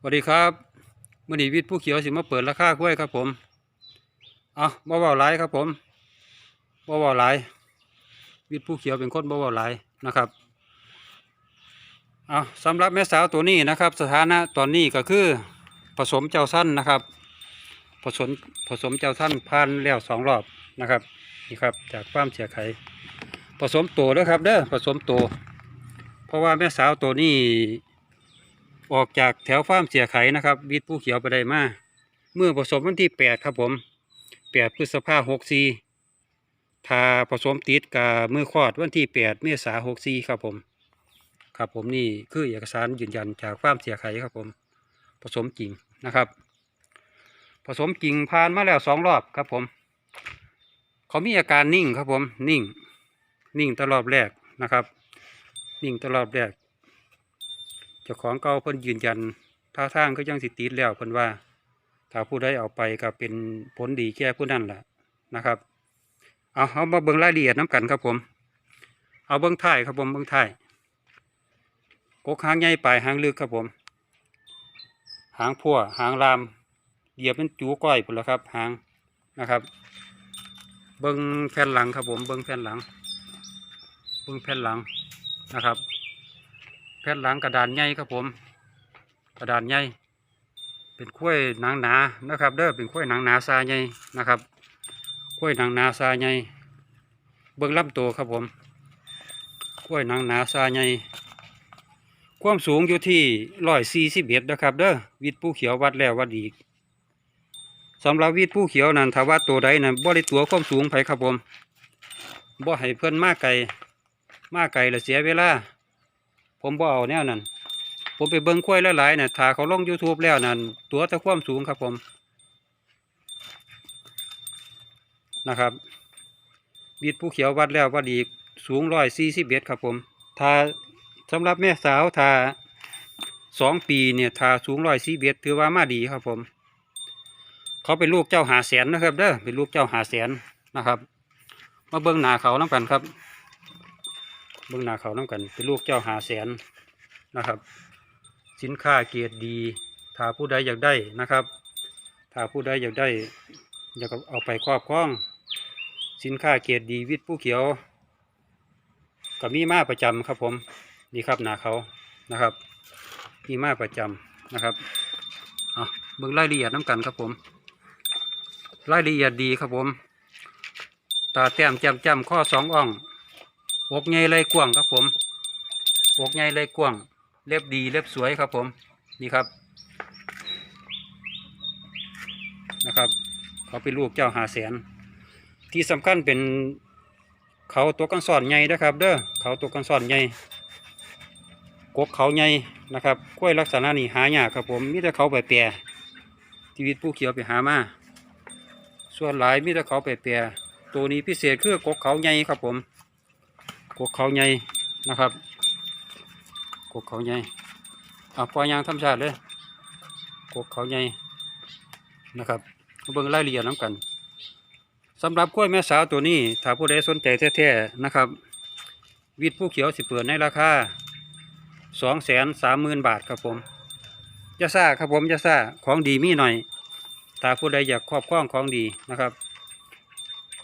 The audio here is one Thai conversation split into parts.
สวัสดีครับมื่อนี้วิทย์ผู้เขียวสิมาเปิดราคากล้วยครับผมเอาบ่เบาหลายครับผมบ่เบาหลายวิทย์ผู้เขียวเป็นคนบ่เบาหลายนะครับเอาสำหรับแม่สาวตัวนี้นะครับ สถานะตอนนี้ก็คือผสมเจ้าสั้นนะครับ ผสมผสมเจ้าสั้นผ่านแล้วสองรอบนะครับนี่ครับจากความเสียไขผสมโตเด้อครับเด้อผสมโตเพราะว่าแม่สาวตัวนี้ ออกจากแถวฟาร์มเสียไขนะครับวิทย์ผู้เขียวไปได้มาเมื่อผสมวันที่แปดครับผมแปดพฤษภาหกสี่ทาผสมติดกับมือคลอดวันที่แปดเมษาหกสี่ครับผม ครับผมนี่คือเอกสารยืนยันจากฟาร์มเสียไขครับผม ผสมจริงนะครับ ผสมจริงผ่านมาแล้วสองรอบครับผม เขามีอาการนิ่งครับผมนิ่ง นิ่งตลอดแรกนะครับ นิ่งตลอดแรก เจ้าของเก่าเพิ่นยืนยันท่าทางก็ยังสิติดแล้วเพิ่นว่าถ้าผู้ใดเอาไปก็เป็นผลดีแก่ผู้นั้นแหละนะครับเอาเอามาเบิ่งรายละเอียดน้กันครับผม เอาเบิ่งท้ายครับผมเบิ่งท้ายกกหางใหญ่ปลายหางลึกครับผม หางพั่วหางลามเหยียบเป็นจูก้อยพุ่นละครับ หางนะครับ เบิ่งแผ่นหลังครับผม เบิ่งแผ่นหลัง เบิ่งแผ่นหลังนะครับ ผ่นหลังกระดานใหญ่ครับผม กระดานใหญ่เป็นข้วยหนังหนานะครับ เด้อเป็นข้วยหนังหนาซาใหญ่นะครับข้วยหนังหนาซาใหญ่เบื้องลำตัวครับผมข้วยหนังหนาซาใหญ่ความสูงอยู่ที่ร้อยสี่สิบเอ็ดนะครับ เด้อวิดผู้เขียววัดแล้ววัดอีกสำหรับวิดผู้เขียวนั้นถ้าว่าตัวใดนั้นบ่ได้ตัวความสูงไผครับผมบ่ให้เพื่อนมากไกลมากไกลและเสียเวลา ผมบ่เอาแนวนั้น ผมไปเบิ่งควายหลายๆน่ะถ้าเขาลง YouTube แล้วนั่นตัวตะความสูงครับผมนะครับบีดผู้เขียววัดแล้ววัดอีกสูงร้อยสี่สิบเอ็ดครับผมถ้าสำหรับแม่สาวถ้าสองปีเนี่ยถ้าสูงร้อยสี่เอ็ดถือว่ามาดีครับผม เขาเป็นลูกเจ้าหาแสนนะครับเด้อเป็นลูกเจ้าหาแสนนะครับ มาเบิ่งหนาเขาน้ำกันครับ เบื้องหน้าเขาน้ำกัน เป็นลูกเจ้าหาแสนนะครับ สินค้าเกียรติดีถ้าผู้ใดอยากได้นะครับถ้าผู้ใดอยากได้อยากเอาไปครอบครอง สินค้าเกียรติดีวิทย์ผู้เขียวก็มีมาประจำครับผมนี่ครับนาเขานะครับมีมาประจำนะครับเอาเบิ่งรายละเอียดน้ำกันครับผมรายละเอียดดีครับผมตาแต้มแจ่มจำข้อสองอ่อง อกใหญ่เลยกว้างครับผมอกใหญ่เลยกว้าง เล็บดีเล็บสวยครับผมนี่ครับนะครับ เขาเป็นลูกเจ้าหาแสน ที่สำคัญเป็นเขาตัวกันสอนใหญ่นะครับ เด้อเขาตัวกันสอนใหญ่กกเขาใหญ่นะครับกล้วยลักษณะนี้หายากครับผมมีแต่เขาไปแปรชีวิตผู้เขียวไปหามาส่วนหลายมีแต่เขาไปแปรตัวนี้พิเศษคือกกเขาใหญ่ครับผม กกเขาใหญ่นะครับกกเขาใหญ่เอาปล่อยยางธรรมชาติเลยกกเขาใหญ่นะครับเบิ่งรายละเอียดน้ำกันสำหรับกล้วยแม่สาวตัวนี้ ถ้าผู้ใดสนใจแท้ๆนะครับ วิทผู้เขียวสิเปิดในราคาสองแสนสามหมื่นบาทครับผมยาซ่าครับผมยาซ่าของดีมีหน่อย ถ้าผู้ใดอยากครอบครองของดีนะครับ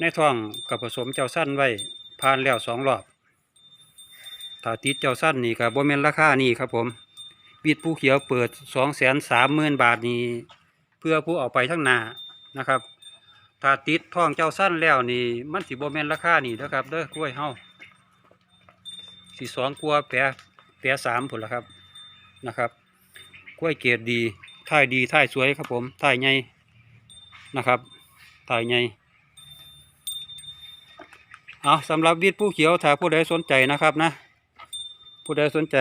ในท้องกับผสมเจ้าสั้นไว้ผ่านแล้วสองรอบ ถ้าติดเจ้าสั้นนี่กับโบเมนราคานี่ครับผมวิดผู้เขียวเปิดสองแสนสามหมื่นบาทนี่เพื่อผู้เอาไปทั้งนานะครับ ถ้าติดท้องเจ้าสั้นแล้วนี่มันสิโบเมนราคานี่นะครับเด้อกล้วยเฮาสี่สองกลัวแปรแปรสามผลละครับนะครับ กล้วยเกรดดีท่ายดีท่ายสวยครับผมท่ายใหญ่นะครับท่ายใหญ่เอาสำหรับวิทย์ผู้เขียวถ้าผู้ใดสนใจนะครับนะ ผู้ใดสนใจ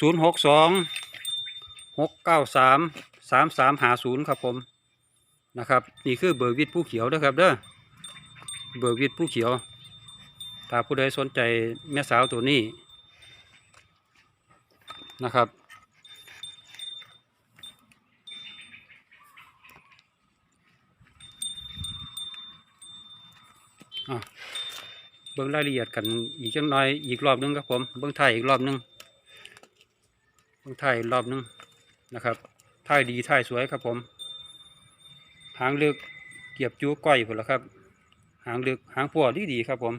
0 6 2 6 9 3 3 3 5 0ครับผมนะครับนี่คือเบอร์วิทผู้เขียวนะครับเด้อเบอร์วิทผู้เขียวถ้าผู้ใดสนใจแม่สาวตัวนี้นะครับอะ บิ้งรายละเอียดกันอีกจังน้อยอีกรอบหนึงครับผมเบิ้งไทยอีกรอบหนึงเบิ้งไทยรอบหนึงนะครับท่ายดีท่ายสวยครับผม หางลึกเกียบจูก้อยพุ่นละครับ หางลึกหางพัวดีดีครับผม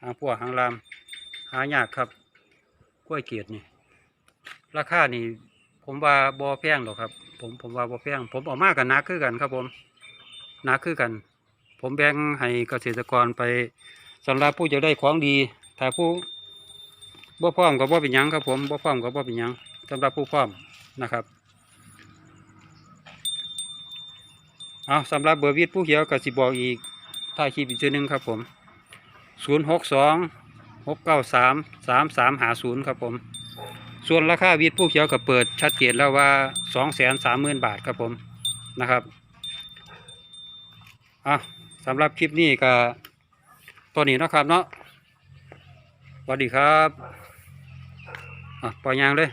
หางพัวหางลาม หายากครับกล้วยเกียดนี่ราคานี่ผมว่าบ่แพงหรอกครับ ผมผมว่าบ่แพงผมออกมากันนักคือกันครับผมนักคือกัน ผมแบ่งให้เกษตรกรไป สำหรับผู้จะได้ของดีถ้าผู้บ่พร้อมก็บ่เป็นยังครับผมบ่พร้อมก็บ่เป็นยังสำหรับผู้พร้อมนะครับเอาสำหรับเบอร์วิทผู้เขียวก็สิบอกอีกถ้าคลิปอีกทีหนึงครับผม 0 6 2 6 9 3 3 3หา0ครับผม ส่วนราคาวิทผู้เขียวก็เปิดชัดเจนแล้วว่า 2 3 0 0 0 0 บาทครับผมนะครับอะสำหรับคลิปนี้ก็ ตัวนี้นะครับเนาะสวัสดีครับอะปล่อยยางเลย